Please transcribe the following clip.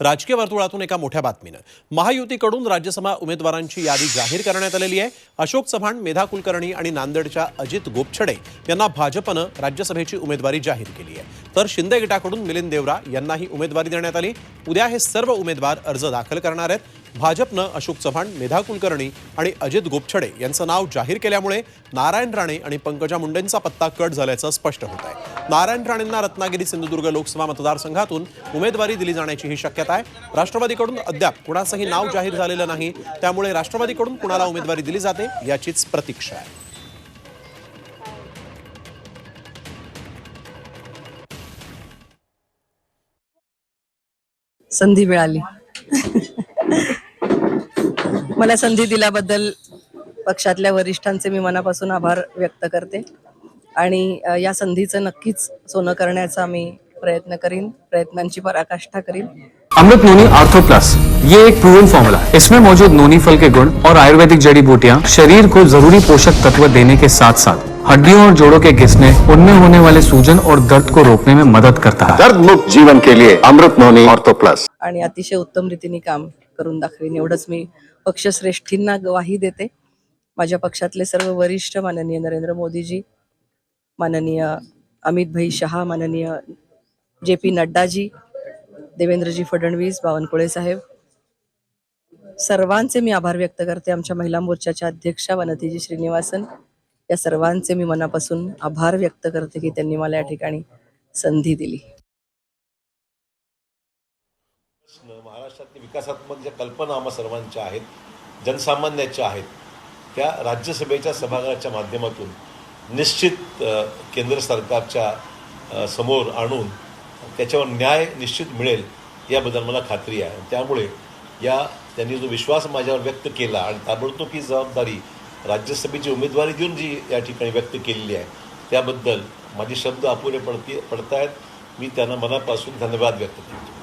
राजकीय वर्तुळातून एका मोठ्या बातमीनं. महायुतीकडून राज्यसभा उमेदवारांची यादी जाहीर करण्यात आलेली आहे. अशोक चव्हाण मेधा कुलकर्णी आणि नांदेडच्या अजित गोपछडे यांना भाजपनं राज्यसभेची उमेदवारी जाहीर केली आहे. तर शिंदे गटाकडून मिलिंद देवरा यांनाही उमेदवारी देण्यात आली. उद्या हे सर्व उमेदवार अर्ज दाखल करणार आहेत. भाजपनं अशोक चव्हाण मेधा कुलकर्णी आणि अजित गोपछडे यांचं नाव जाहीर केल्यामुळे नारायण राणे आणि पंकजा मुंडेंचा पत्ता कट झाल्याचं स्पष्ट होत आहे. नारायण राणेंना रत्नागिरी सिंधुदुर्ग लोकसभा मतदारसंघातून उमेदवारी दिली जाण्याची ही शक्यता आहे. राष्ट्रवादीकडून अद्याप कुणाचंही नाव जाहीर झालेलं नाही. त्यामुळे राष्ट्रवादीकडून कुणाला उमेदवारी दिली जाते याचीच प्रतीक्षा आहे. संधी मिळाली. मला संधी दिल्याबद्दल पक्षातल्या वरिष्ठांचे मी मनापासून आभार व्यक्त करते. आणि या संधीचं नक्कीच सोनं करण्याचा मी प्रयत्न करीन प्रयत्नांची पराकाष्ठा करीन. अमृत नोनी आर्थो प्लस ये एक प्रूवन फॉर्मूला है। इसमें मौजूद नोनी फल के गुण और आयुर्वेदिक जड़ी बूटियाँ शरीर को जरूरी पोषक तत्व देने के साथ साथ हड्डियों और जोड़ों के घिसने उनमें होने वाले सूजन और दर्द को रोकने में मदद करता है। दर्द मुक्त जीवन के लिए अमृत नोनी ऑर्थो प्लस। आणि अतिशय उत्तम रीतीने काम करून दाखवीन एवढंच मी पक्षश्रेष्ठींना ग्वाही देते. माझ्या पक्षातले सर्व वरिष्ठ माननीय नरेंद्र मोदीजी माननीय अमित भाई शहा माननीय जे पी नड्डाजी देवेंद्रजी फडणवीस बावनकुळे साहेब. सर्वांचे मी आभार व्यक्त करते आमच्या महिला मोर्चाच्या अध्यक्षा वनतीजी श्रीनिवासन. या सर्वांचे मी मनापासून आभार व्यक्त करते की त्यांनी मला या ठिकाणी संधी दिली. महाराष्ट्रातली विकासात्मक ज्या कल्पना आम्हा सर्वांच्या आहेत जनसामान्याच्या आहेत त्या राज्यसभेच्या सभागृहाच्या माध्यमातून निश्चित केंद्र सरकारच्या समोर आणून त्याच्यावर न्याय निश्चित मिळेल याबद्दल मला खात्री आहे. त्यामुळे या त्यांनी जो विश्वास माझ्यावर व्यक्त केला आणि ताबडतोब ही जबाबदारी राज्यसभेची उमेदवारी देऊन जी या ठिकाणी व्यक्त केलेली आहे त्याबद्दल माझे शब्द अपुरे पडती पडतायत. मी त्यांना मनापासून धन्यवाद व्यक्त करतो.